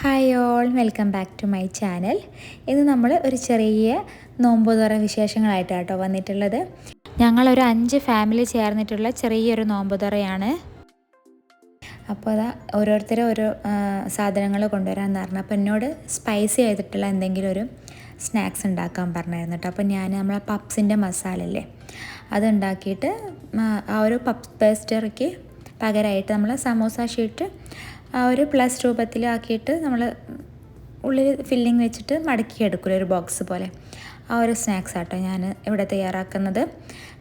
Hi all welcome back to my channel ഇന്ന് നമ്മൾ ഒരു ചെറിയ നോമ്പുതുറ വിശേഷങ്ങളായിട്ടാണ് കേട്ടോ വന്നിട്ടുള്ളത്. ഞങ്ങളൊരു അഞ്ച് ഫാമിലി ചേർന്നിട്ടുള്ള ചെറിയൊരു നോമ്പുതുറയാണ്. അപ്പോൾ അതാ ഓരോരുത്തരും ഓരോ സാധനങ്ങൾ കൊണ്ടുവരാമെന്ന് പറഞ്ഞു. അപ്പോൾ എന്നോട് സ്പൈസി ചെയ്തിട്ടുള്ള എന്തെങ്കിലും ഒരു സ്നാക്സ് ഉണ്ടാക്കാൻ പറഞ്ഞായിരുന്നു കേട്ടോ അപ്പോൾ ഞാൻ നമ്മളെ പപ്സിന്റെ മസാല അല്ലേ അതുണ്ടാക്കിയിട്ട് ആ ഒരു പപ്സ് പേസ്റ്ററിക്ക് പകരമായിട്ട് നമ്മൾ സമോസ ഷീറ്റ് ആ ഒരു പ്ലസ് രൂപത്തിലാക്കിയിട്ട് നമ്മൾ ഉള്ളിൽ ഫില്ലിങ് വെച്ചിട്ട് മടക്കി എടുക്കില്ല ഒരു ബോക്സ് പോലെ. ആ ഒരു സ്നാക്സ് ആട്ടോ ഞാൻ ഇവിടെ തയ്യാറാക്കുന്നത്.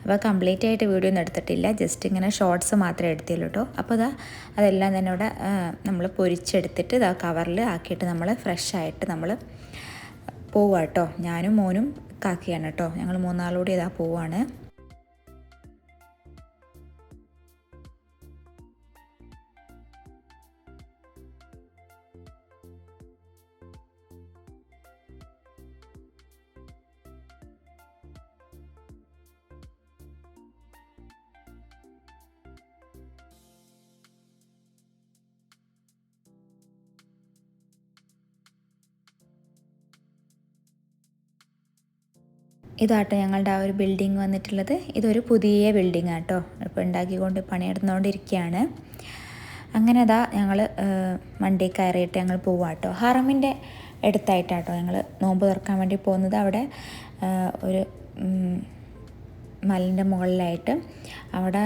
അപ്പോൾ കംപ്ലീറ്റ് ആയിട്ട് വീഡിയോ ഒന്നും എടുത്തിട്ടില്ല. ജസ്റ്റ് ഇങ്ങനെ ഷോർട്സ് മാത്രമേ എടുത്തുള്ളൂ കേട്ടോ അപ്പോൾ ഇതാ അതെല്ലാം തന്നെ ഇവിടെ നമ്മൾ പൊരിച്ചെടുത്തിട്ട് ഇതാ കവറിൽ ആക്കിയിട്ട് നമ്മൾ ഫ്രഷ് ആയിട്ട് നമ്മൾ പോവുക കേട്ടോ ഞാനും മോനും കാക്കിയാണ് കേട്ടോ ഞങ്ങൾ മൂന്നാളൂടെ ഇതാ പോവാണ്. ഇതാട്ടോ ഞങ്ങളുടെ ആ ഒരു ബിൽഡിംഗ് വന്നിട്ടുള്ളത്. ഇതൊരു പുതിയ ബിൽഡിംഗ് ആട്ടോ. ഇപ്പോൾ ഉണ്ടാക്കിക്കൊണ്ട് പണിയെടുത്തുകൊണ്ടിരിക്കുകയാണ്. അങ്ങനെ അതാ ഞങ്ങൾ മണ്ടി കയറിയിട്ട് ഞങ്ങൾ പോവാട്ടോ. ഹറമിന്റെ അടുത്തായിട്ടാട്ടോ ഞങ്ങൾ നോമ്പ് തുറക്കാൻ വേണ്ടി പോകുന്നത്. അവിടെ ഒരു മലിന്റെ മുകളിലായിട്ട്. അവിടെ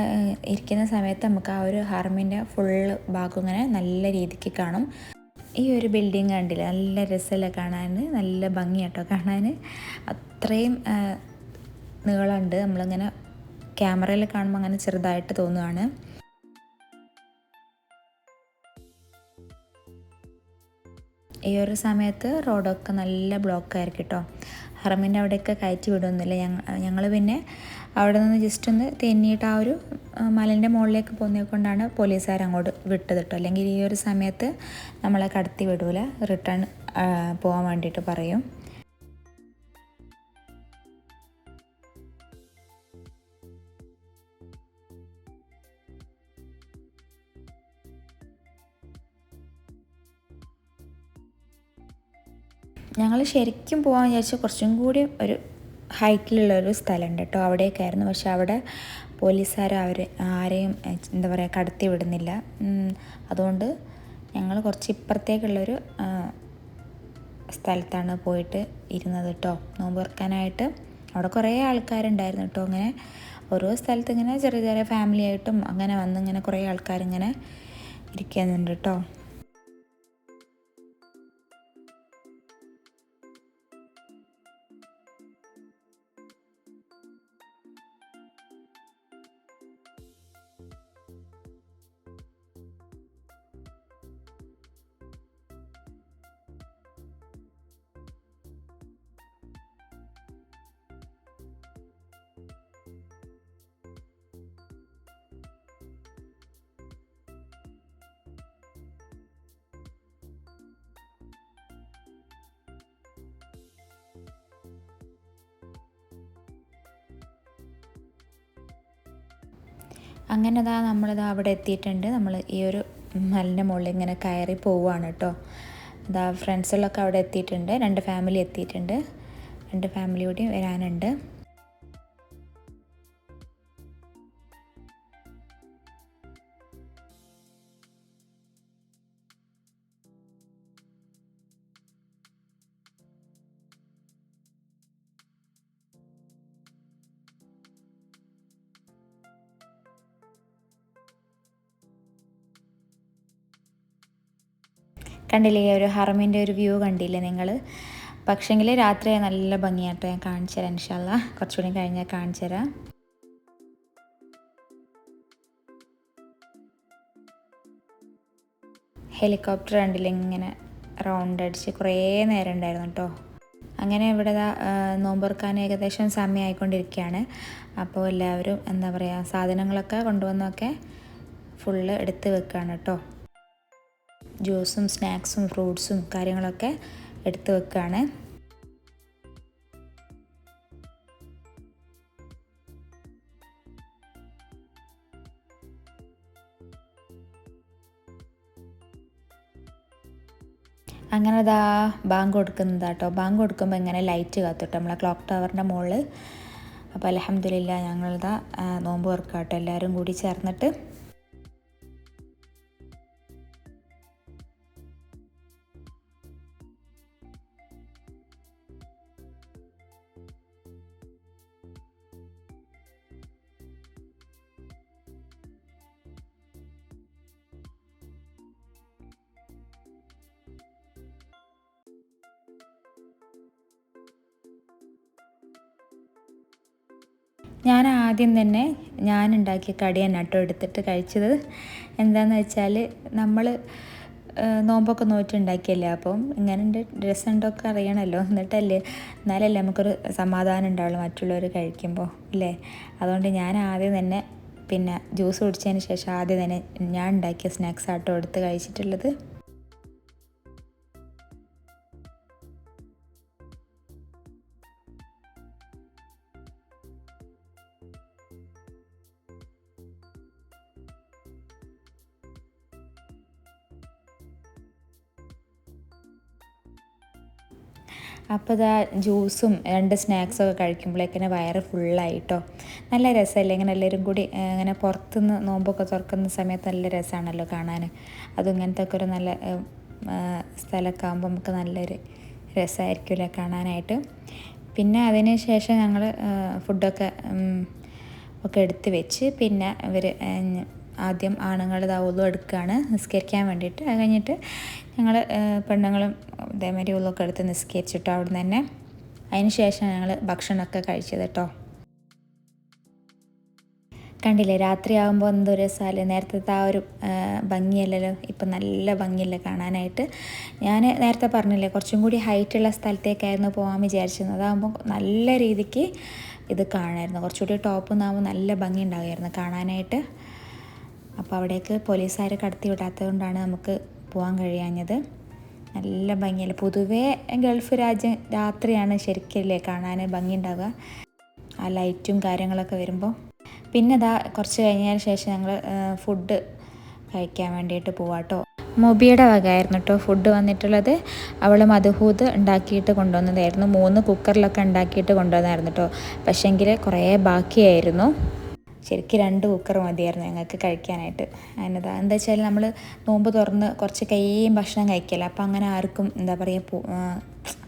ഇരിക്കുന്ന സമയത്ത് നമുക്ക് ആ ഒരു ഹറമിന്റെ ഫുൾ ഭാഗം ഇങ്ങനെ നല്ല രീതിക്ക് കാണും. ഈ ഒരു ബിൽഡിങ് കണ്ടില്ല? നല്ല രസമല്ല കാണാൻ നല്ല ഭംഗിയാട്ടോ കാണാൻ അത്രയും നീളമുണ്ട്. നമ്മളിങ്ങനെ ക്യാമറയിൽ കാണുമ്പോൾ അങ്ങനെ ചെറുതായിട്ട് തോന്നുകയാണ് ഈ ഒരു സമയത്ത് റോഡൊക്കെ നല്ല ബ്ലോക്ക് ആയിരിക്കും കേട്ടോ ഹറമിന്റെ അവിടെയൊക്കെ കയറ്റി വിടുന്നില്ല. ഞങ്ങൾ ഞങ്ങൾ പിന്നെ അവിടെ നിന്ന് ജസ്റ്റ് ഒന്ന് തെന്നിയിട്ട് ആ ഒരു മലന്റെ മുകളിലേക്ക് പോകുന്നത് കൊണ്ടാണ് പോലീസുകാർ അങ്ങോട്ട് വിട്ടത് കേട്ടോ. അല്ലെങ്കിൽ ഈ ഒരു സമയത്ത് നമ്മളെ കടത്തി വിടൂല. റിട്ടേൺ പോകാൻ വേണ്ടിയിട്ട് പറയും. ഞങ്ങൾ ശരിക്കും പോകാൻ വിചാരിച്ച കുറച്ചും കൂടി ഒരു ഹൈറ്റിലുള്ള ഒരു സ്ഥലമുണ്ട് കേട്ടോ. അവിടെയൊക്കെയായിരുന്നു പക്ഷെ അവിടെ പോലീസുകാർ അവർ ആരെയും എന്താ പറയുക കടത്തി വിടുന്നില്ല. അതുകൊണ്ട് ഞങ്ങൾ കുറച്ച് ഇപ്പുറത്തേക്കുള്ളൊരു സ്ഥലത്താണ് പോയിട്ട് ഇരുന്നത് കേട്ടോ. നോമ്പ് തുറക്കാനായിട്ട് അവിടെ കുറേ ആൾക്കാരുണ്ടായിരുന്നു കേട്ടോ. അങ്ങനെ ഓരോ സ്ഥലത്ത് ഇങ്ങനെ ചെറിയ ചെറിയ ഫാമിലി ആയിട്ടും അങ്ങനെ വന്ന് ഇങ്ങനെ കുറേ ആൾക്കാരിങ്ങനെ ഇരിക്കുന്നുണ്ട് കേട്ടോ. അങ്ങനെ ഇതാ നമ്മളിതാ അവിടെ എത്തിയിട്ടുണ്ട്. നമ്മൾ ഈ ഒരു മലിന്റെ മുകളിൽ ഇങ്ങനെ കയറി പോവുകയാണ് കേട്ടോ ഇതാ ഫ്രണ്ട്സുകളൊക്കെ അവിടെ എത്തിയിട്ടുണ്ട്. രണ്ട് ഫാമിലി എത്തിയിട്ടുണ്ട്. രണ്ട് ഫാമിലി കൂടി വരാനുണ്ട്. കണ്ടില്ലേ ഒരു ഹറമിന്റെ ഒരു വ്യൂ കണ്ടില്ലേ നിങ്ങൾ പക്ഷേങ്കിൽ രാത്രി നല്ല ഭംഗിയാട്ടോ ഞാൻ കാണിച്ചു തരാം ഇൻഷാല്ല കുറച്ചുകൂടി കഴിഞ്ഞാൽ കാണിച്ചു തരാം. ഹെലികോപ്റ്റർ കണ്ടില്ല ഇങ്ങനെ റൗണ്ട് അടിച്ച് കുറേ നേരം ഉണ്ടായിരുന്നു കേട്ടോ അങ്ങനെ ഇവിടെ നോമ്പുറക്കാൻ ഏകദേശം സമയമായിക്കൊണ്ടിരിക്കുകയാണ്. അപ്പോൾ എല്ലാവരും എന്താ പറയുക സാധനങ്ങളൊക്കെ കൊണ്ടുവന്നൊക്കെ ഫുള്ള് എടുത്ത് വെക്കുകയാണ് കേട്ടോ ജ്യൂസും സ്നാക്സും ഫ്രൂട്ട്സും കാര്യങ്ങളൊക്കെ എടുത്തു വെക്കുകയാണ് അങ്ങനെ ഇതാ ബാങ്ക് കൊടുക്കുന്നതാട്ടോ ബാങ്ക് കൊടുക്കുമ്പോൾ ഇങ്ങനെ ലൈറ്റ് കത്തുട്ടോ നമ്മളെ ക്ലോക്ക് ടവറിന്റെ മുകളിൽ അപ്പോൾ അലഹമ്മദില്ല ഞങ്ങളിതാ നോമ്പ് വർക്കാട്ടോ എല്ലാവരും കൂടി ചേർന്നിട്ട് ഞാൻ ആദ്യം തന്നെ ഞാൻ ഉണ്ടാക്കിയ കടി എടുത്തിട്ട് കഴിച്ചത്. എന്താണെന്ന് വെച്ചാൽ നമ്മൾ നോമ്പൊക്കെ നോറ്റുണ്ടാക്കിയല്ലേ അപ്പം ഇങ്ങനെ രസമുണ്ടൊക്കെ അറിയണമല്ലോ എന്നിട്ടല്ലേ എന്നാലല്ലേ നമുക്കൊരു സമാധാനം ഉണ്ടാവുള്ളൂ മറ്റുള്ളവർ കഴിക്കുമ്പോൾ അല്ലേ? അതുകൊണ്ട് ഞാൻ ആദ്യം തന്നെ പിന്നെ ജ്യൂസ് കുടിച്ചതിന് ശേഷം ആദ്യം തന്നെ ഞാൻ ഉണ്ടാക്കിയ സ്നാക്സ് ആട്ടോ എടുത്ത് കഴിച്ചിട്ടുള്ളത്. അപ്പോൾ ഇതാ ജ്യൂസും രണ്ട് സ്നാക്സും ഒക്കെ കഴിക്കുമ്പോഴേക്കിനെ വയറ് ഫുള്ളായിട്ടോ. നല്ല രസമല്ലേ? ഇങ്ങനെ എല്ലാവരും കൂടി ഇങ്ങനെ പുറത്തുനിന്ന് നോമ്പൊക്കെ തുറക്കുന്ന സമയത്ത് നല്ല രസമാണല്ലോ കാണാൻ അതും ഇങ്ങനത്തെ ഒക്കെ ഒരു നല്ല സ്ഥലമൊക്കെ ആകുമ്പോൾ നമുക്ക് നല്ലൊരു രസമായിരിക്കുമല്ലോ കാണാനായിട്ട്. പിന്നെ അതിന് ശേഷം ഞങ്ങൾ ഫുഡൊക്കെ ഒക്കെ എടുത്ത് വെച്ച് പിന്നെ ഇവർ ആദ്യം ആണുങ്ങൾ ദാവൂതും എടുക്കുകയാണ് നിസ്കരിക്കാൻ വേണ്ടിയിട്ട്. അത് കഴിഞ്ഞിട്ട് ഞങ്ങൾ പെണ്ണുങ്ങളും ഇതേമാതിരി ഉള്ളൊക്കെ എടുത്ത് നിസ്കരിച്ചിട്ടോ അവിടെ നിന്ന് തന്നെ അതിന് ശേഷം ഞങ്ങൾ ഭക്ഷണമൊക്കെ കഴിച്ചത് കേട്ടോ. കണ്ടില്ലേ രാത്രിയാകുമ്പോൾ എന്തൊരു രസമല്ലേ നേരത്തെ ആ ഒരു ഭംഗിയല്ലല്ലോ? ഇപ്പം നല്ല ഭംഗിയല്ലേ കാണാനായിട്ട്. ഞാൻ നേരത്തെ പറഞ്ഞില്ലേ കുറച്ചും കൂടി ഹൈറ്റുള്ള സ്ഥലത്തേക്കായിരുന്നു പോകാൻ വിചാരിച്ചിരുന്നത്. അതാകുമ്പോൾ നല്ല രീതിക്ക് ഇത് കാണാമായിരുന്നു കുറച്ചുകൂടി ടോപ്പ് നിന്നാകുമ്പോൾ നല്ല ഭംഗി ഉണ്ടാകുമായിരുന്നു കാണാനായിട്ട്. അപ്പോൾ അവിടേക്ക് പോലീസുകാർ കടത്തി വിടാത്തത് കൊണ്ടാണ് നമുക്ക് പോകാൻ കഴിയാഞ്ഞത്. നല്ല ഭംഗിയല്ല? പൊതുവേ ഗൾഫ് രാജ്യം രാത്രിയാണ് ശരിക്കല്ലേ കാണാൻ ഭംഗി ഉണ്ടാവുക ആ ലൈറ്റും കാര്യങ്ങളൊക്കെ വരുമ്പോൾ. പിന്നെ അതാ കുറച്ച് കഴിഞ്ഞതിന് ശേഷം ഞങ്ങൾ ഫുഡ് കഴിക്കാൻ വേണ്ടിയിട്ട് പോവാട്ടോ മൊബിയുടെ വകയായിരുന്നു കേട്ടോ ഫുഡ് വന്നിട്ടുള്ളത്. അവൾ മധുഹൂത് ഉണ്ടാക്കിയിട്ട് കൊണ്ടുവന്നതായിരുന്നു. മൂന്ന് കുക്കറിലൊക്കെ ഉണ്ടാക്കിയിട്ട് കൊണ്ടുവന്നായിരുന്നു കേട്ടോ പക്ഷേങ്കിൽ കുറേ ബാക്കിയായിരുന്നു. ശരിക്കും രണ്ട് കുക്കർ മതിയായിരുന്നു ഞങ്ങൾക്ക് കഴിക്കാനായിട്ട്. അതിനത് എന്താ വെച്ചാൽ നമ്മൾ നോമ്പ് തുറന്ന് കുറച്ച് കയ്യും ഭക്ഷണം കഴിക്കില്ല. അപ്പം അങ്ങനെ ആർക്കും എന്താ പറയുക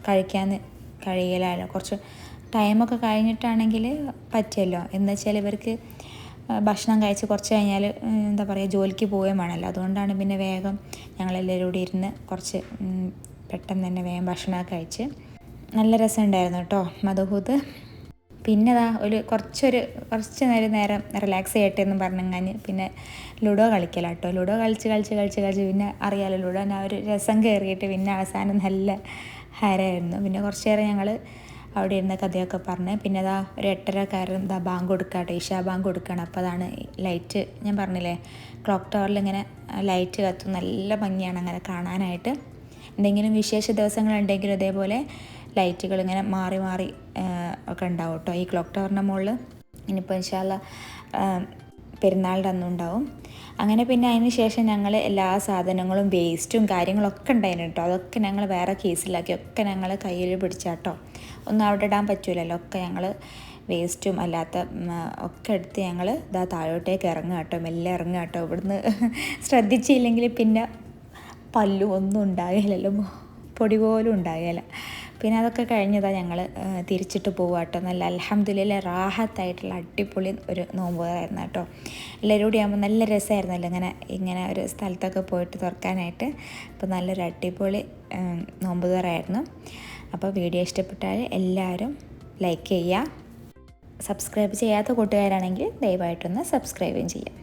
കഴിക്കാൻ കഴിയില്ലല്ലോ കുറച്ച് ടൈമൊക്കെ കഴിഞ്ഞിട്ടാണെങ്കിൽ പറ്റുമല്ലോ എന്താ വെച്ചാൽ ഇവർക്ക് ഭക്ഷണം കഴിച്ച് കുറച്ച് കഴിഞ്ഞാൽ എന്താ പറയുക ജോലിക്ക് പോവുകയും വേണമല്ലോ. അതുകൊണ്ടാണ് പിന്നെ വേഗം ഞങ്ങളെല്ലാവരും കൂടി ഇരുന്ന് കുറച്ച് പെട്ടെന്ന് തന്നെ വേഗം ഭക്ഷണമൊക്കെ കഴിച്ച്. നല്ല രസമുണ്ടായിരുന്നു കേട്ടോ മധുഹൂത് പിന്നെ അതാ ഒരു കുറച്ചൊരു കുറച്ച് നേരം നേരം റിലാക്സ് ചെയ്യട്ടെ എന്ന് പറഞ്ഞങ്ങാന് പിന്നെ ലുഡോ കളിക്കലാട്ടോ. ലുഡോ കളിച്ച് കളിച്ച് കളിച്ച് കളിച്ച് പിന്നെ അറിയാലോ ലുഡോ ആ ഒരു രസം കയറിയിട്ട് പിന്നെ അവസാനം നല്ല ഹരമായിരുന്നു പിന്നെ കുറച്ച് നേരം ഞങ്ങൾ അവിടെ ഇരുന്ന കഥയൊക്കെ പറഞ്ഞ്. പിന്നെ അതാ ഒരു എട്ടരക്കാരൻ ഇതാ ബാങ്ക് കൊടുക്കാട്ടോ ഇഷാ ബാങ്ക് കൊടുക്കണം. അപ്പോൾ അതാണ് ലൈറ്റ് ഞാൻ പറഞ്ഞില്ലേ ക്ലോക്ക് ടവറിൽ ഇങ്ങനെ ലൈറ്റ് കത്തും നല്ല ഭംഗിയാണ് അങ്ങനെ കാണാനായിട്ട്. എന്തെങ്കിലും വിശേഷ ദിവസങ്ങളുണ്ടെങ്കിലും ഇതേപോലെ ലൈറ്റുകൾ ഇങ്ങനെ മാറി മാറി ഒക്കെ ഉണ്ടാവും കേട്ടോ. ഈ ക്ലോക്ക് ടവറിന്റെ മുകളിൽ ഇനിയിപ്പോൾ ഇൻഷാല്ല പെരുന്നാളിന്റെ അന്നും ഉണ്ടാവും. അങ്ങനെ പിന്നെ അതിന് ശേഷം ഞങ്ങൾ എല്ലാ സാധനങ്ങളും വേസ്റ്റും കാര്യങ്ങളൊക്കെ ഉണ്ടായിരുന്നു കേട്ടോ. അതൊക്കെ ഞങ്ങൾ വേറെ കേസിലാക്കി ഒക്കെ ഞങ്ങൾ കയ്യിൽ പിടിച്ചാട്ടോ ഒന്നും അവിടെ ഇടാൻ പറ്റൂലല്ലോ. ഒക്കെ ഞങ്ങൾ വേസ്റ്റും അല്ലാത്ത ഒക്കെ എടുത്ത് ഞങ്ങൾ ഇതാ താഴോട്ടേക്ക് ഇറങ്ങുക കേട്ടോ. മെല്ലെ ഇറങ്ങുക കേട്ടോ. ഇവിടുന്ന് ശ്രദ്ധിച്ചില്ലെങ്കിൽ പിന്നെ പല്ലും ഒന്നും ഉണ്ടാകില്ലല്ലോ പൊടി പോലും ഉണ്ടാകില്ല പിന്നെ അതൊക്കെ കഴിഞ്ഞതാണ് ഞങ്ങൾ തിരിച്ചിട്ട് പോവുക കേട്ടോ നല്ല അലഹമ്മദില്ല റാഹത്തായിട്ടുള്ള അടിപൊളി ഒരു നോമ്പുകാരായിരുന്നു കേട്ടോ. എല്ലാവരും കൂടി ആകുമ്പോൾ നല്ല രസമായിരുന്നല്ലോ ഇങ്ങനെ ഇങ്ങനെ ഒരു സ്ഥലത്തൊക്കെ പോയിട്ട് തുറക്കാനായിട്ട്. അപ്പോൾ നല്ലൊരു അടിപൊളി നോമ്പുകാരായിരുന്നു. അപ്പോൾ വീഡിയോ ഇഷ്ടപ്പെട്ടാൽ എല്ലാവരും ലൈക്ക് ചെയ്യുക സബ്സ്ക്രൈബ് ചെയ്യാത്ത കൂട്ടുകാരാണെങ്കിൽ ദയവായിട്ടൊന്ന് സബ്സ്ക്രൈബും ചെയ്യാം.